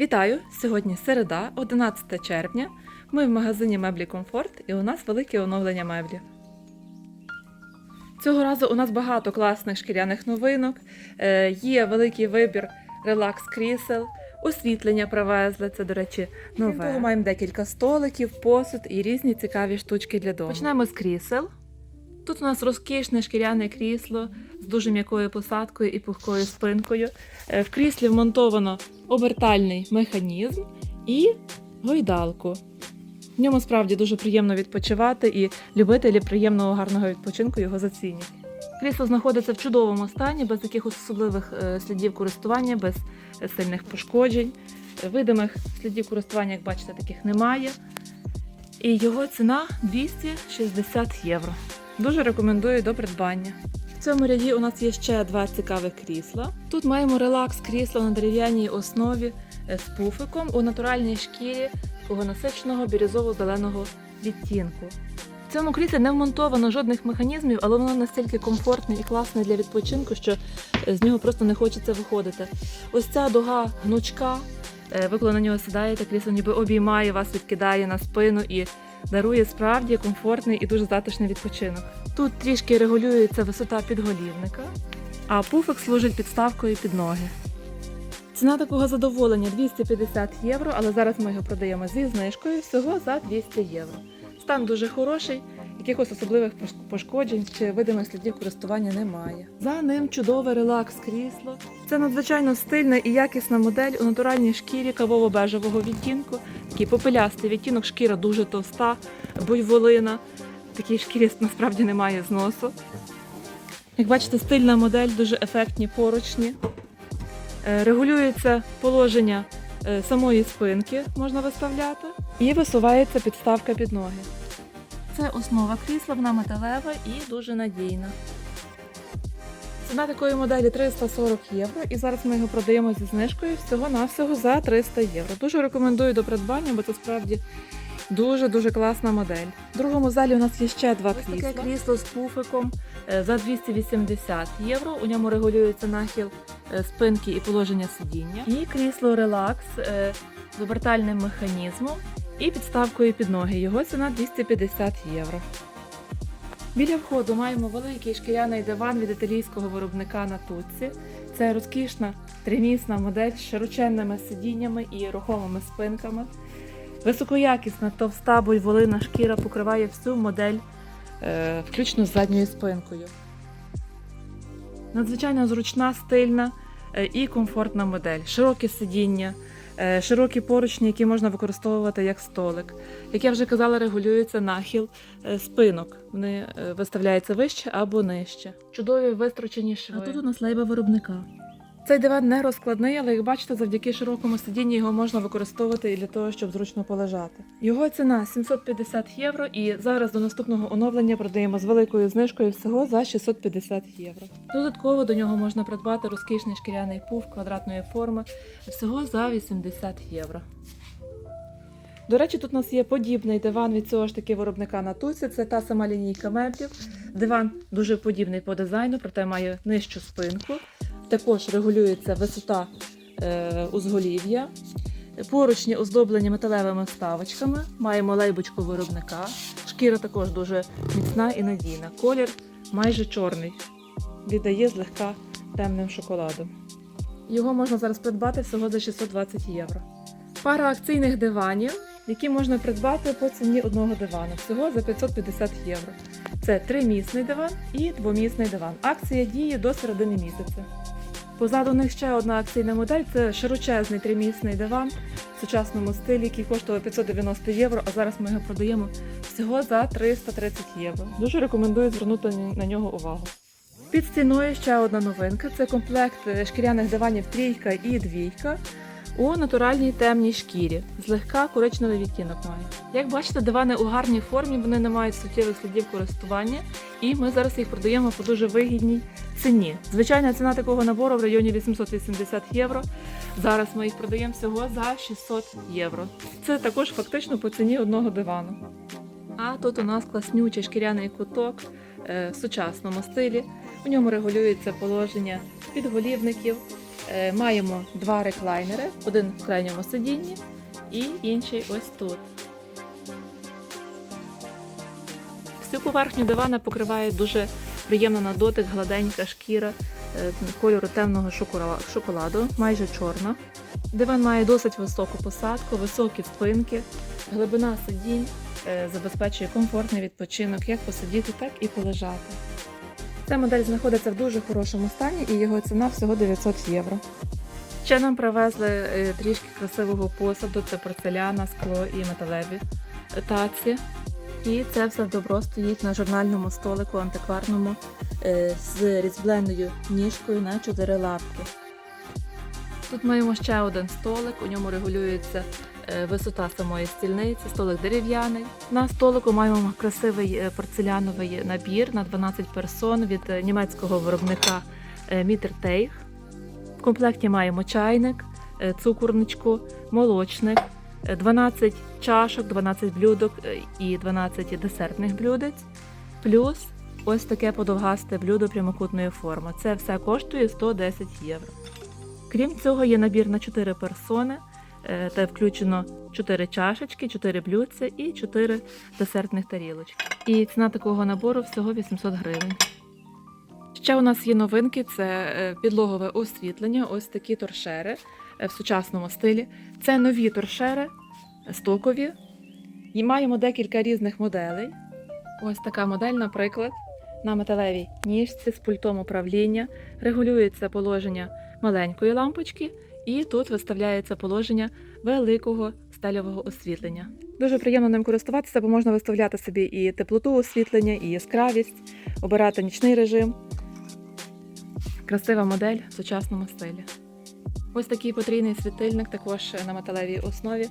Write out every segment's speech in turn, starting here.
Вітаю! Сьогодні середа, 11 червня. Ми в магазині меблі Комфорт і у нас велике оновлення меблі. Цього разу у нас багато класних шкіряних новинок. Е, є великий вибір релакс крісел, освітлення привезли. Це, до речі, нове. Крім того, маємо декілька столиків, посуд і різні цікаві штучки для дому. Почнемо з крісел. Тут у нас розкішне шкіряне крісло з дуже м'якою посадкою і пухкою спинкою. Е, В кріслі вмонтовано обертальний механізм і гойдалку. В ньому справді дуже приємно відпочивати, і любителі приємного гарного відпочинку його зацінять. Крісло знаходиться в чудовому стані, без якихось особливих е, слідів користування, без е, сильних пошкоджень. Видимих слідів користування, як бачите, таких немає. І його ціна 260 євро. Дуже рекомендую до придбання. В цьому ряді у нас є ще два цікавих крісла. Тут маємо релакс крісло на дерев'яній основі е, з пуфиком у натуральній шкірі такого насиченого бірюзово-зеленого відтінку. В цьому кріслі не вмонтовано жодних механізмів, але воно настільки комфортне і класне для відпочинку, що е, з нього просто не хочеться виходити. Ось ця дуга гнучка. е, Ви коли на нього сідаєте, крісло ніби обіймає вас, відкидає на спину і дарує справді комфортний і дуже затишний відпочинок. Тут трішки регулюється висота підголівника, а пуфик служить підставкою під ноги. Ціна такого задоволення 250 євро, але зараз ми його продаємо зі знижкою всього за 200 євро. Стан дуже хороший, якихось особливих пошкоджень чи видимих слідів користування немає. За ним чудове релакс крісло. Це надзвичайно стильна і якісна модель у натуральній шкірі кавово-бежевого відтінку. Такий попелястий відтінок, шкіра дуже товста, буйволина. Такій шкірі насправді немає зносу. Як бачите, стильна модель, дуже ефектні поручні. Е, Регулюється положення е, самої спинки, можна виставляти, і висувається підставка під ноги. Це основа крісла, вона металева і дуже надійна. Ціна такої моделі 340 євро, і зараз ми його продаємо зі знижкою всього-навсього за 300 євро. Дуже рекомендую до придбання, бо це справді дуже-дуже класна модель. В другому залі у нас є ще два крісла. Таке крісло з пуфиком е, за 280 євро. У ньому регулюється нахил е, спинки і положення сидіння. І крісло релакс е, з обертальним механізмом і підставкою під ноги. Його ціна 250 євро. Біля входу маємо великий шкіряний диван від італійського виробника на Туці. Це розкішна тримісна модель з широченними сидіннями і рухомими спинками. Високоякісна товста буйволина шкіра покриває всю модель, е, включно з задньою спинкою. Надзвичайно зручна, стильна е, і комфортна модель. Широкі сидіння, широкі поручні, які можна використовувати як столик. Як я вже казала, регулюється нахил е, спинок. Вони е, виставляються вище або нижче. Чудові вистрочені шви. А тут у нас лейба виробника. Цей диван не розкладний, але як бачите, завдяки широкому сидінню його можна використовувати і для того, щоб зручно полежати. Його ціна 750 євро, і зараз до наступного оновлення продаємо з великою знижкою всього за 650 євро. Додатково до нього можна придбати розкішний шкіряний пуф квадратної форми всього за 80 євро. До речі, тут у нас є подібний диван від цього ж таки виробника на туці. Це та сама лінійка меблів. Диван дуже подібний по дизайну, проте має нижчу спинку. Також регулюється висота е, узголів'я. Поручні оздоблені металевими вставочками. Маємо лейбочку виробника. Шкіра також дуже міцна і надійна. Колір майже чорний. Віддає злегка темним шоколадом. Його можна зараз придбати всього за 620 євро. Пара акційних диванів, які можна придбати по ціні одного дивану, всього за 550 євро. Це тримісний диван і двомісний диван. Акція діє до середини місяця. Позаду них ще одна акційна модель це широчезний тримісний диван в сучасному стилі, який коштував 590 євро, а зараз ми його продаємо всього за 330 євро. Дуже рекомендую звернути на нього увагу. Під стіною ще одна новинка це комплект шкіряних диванів трійка і двійка у натуральній темній шкірі. Злегка коричневий відтінок має. Як бачите, дивани у гарній формі, вони не мають суттєвих слідів користування, і ми зараз їх продаємо по дуже вигідній ціні. Звичайна ціна такого набору в районі 880 євро. Зараз ми їх продаємо всього за 600 євро. Це також фактично по ціні одного дивану. А тут у нас класнючий шкіряний куток е, в сучасному стилі. У ньому регулюється положення підголівників, Маємо два реклайнери, один в крайньому сидінні і інший ось тут. Всю поверхню дивана покриває дуже приємно на дотик, гладенька шкіра е, кольору темного шоколаду, майже чорна. Диван має досить високу посадку, високі спинки, глибина сидінь е, забезпечує комфортний відпочинок як посидіти, так і полежати. Ця модель знаходиться в дуже хорошому стані і його ціна всього 900 євро. Ще нам привезли е, трішки красивого посаду, це порцеляна, скло і металеві таці. І це все добро стоїть на журнальному столику антикварному е, з різьбленою ніжкою на чотири лапки. Тут маємо ще один столик, у ньому регулюється е, висота самої стільниці, столик дерев'яний. На столику маємо красивий е, порцеляновий набір на 12 персон від е, німецького виробника Mitterteich. В комплекті маємо чайник, цукорничку, молочник, е, 12 чашок, 12 блюдок і 12 десертних блюдець. Плюс ось таке подовгасте блюдо прямокутної форми. Це все коштує 110 євро. Крім цього, є набір на 4 персони, е, де включено 4 чашечки, 4 блюдця і 4 десертних тарілочки. І ціна такого набору всього 800 гривень. Ще у нас є новинки: це е, підлогове освітлення, ось такі торшери е, в сучасному стилі. Це нові торшери, стокові. І маємо декілька різних моделей. Ось така модель, наприклад, на металевій ніжці з пультом управління регулюється положення маленької лампочки, і тут виставляється положення великого стельового освітлення. Дуже приємно ним користуватися, бо можна виставляти собі і теплоту освітлення, і яскравість, обирати нічний режим. Красива модель в сучасному стилі. Ось такий потрійний світильник, також на металевій основі,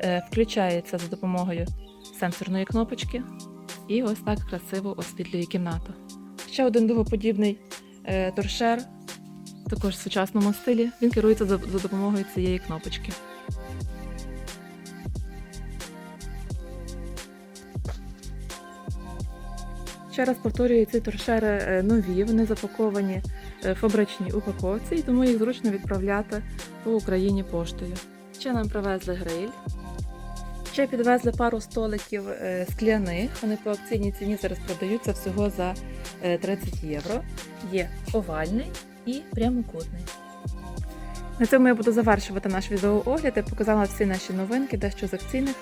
е, включається за допомогою сенсорної кнопочки і ось так красиво освітлює кімнату. Ще один дугоподібний е, торшер, також в сучасному стилі. Він керується за, допомогою цієї кнопочки. Ще раз повторюю, ці торшери е, нові, вони запаковані е, в фабричній упаковці, і тому їх зручно відправляти по Україні поштою. Ще нам привезли гриль. Ще підвезли пару столиків е, скляних. Вони по акційній ціні зараз продаються всього за е, 30 євро. Є овальний і прямокутний. На цьому я буду завершувати наш відеоогляд. Я показала всі наші новинки, дещо з акційних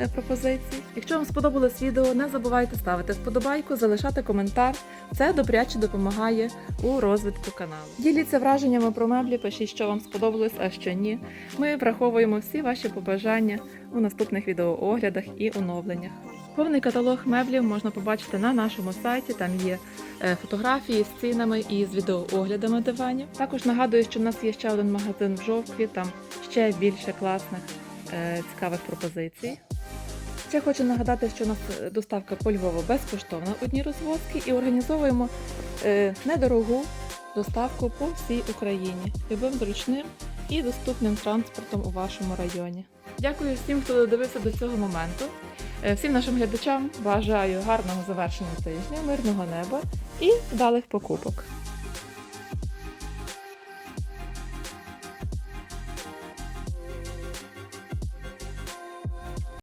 е, пропозицій. Якщо вам сподобалось відео, не забувайте ставити вподобайку, залишати коментар. Це добряче допомагає у розвитку каналу. Діліться враженнями про меблі, пишіть, що вам сподобалось, а що ні. Ми враховуємо всі ваші побажання у наступних відеооглядах і оновленнях. Повний каталог меблів можна побачити на нашому сайті. Там є е, фотографії з цінами і з відеооглядами диванів. Також нагадую, що в нас є ще один магазин в жовтві, там ще більше класних е, цікавих пропозицій. Ще хочу нагадати, що у нас е, доставка по Львову безкоштовна одні розвозки і організовуємо недорогу доставку по всій Україні любим зручним і доступним транспортом у вашому районі. Дякую всім, хто додивився до цього моменту. Е, Всім нашим глядачам бажаю гарного завершення тижня, мирного неба і вдалих покупок.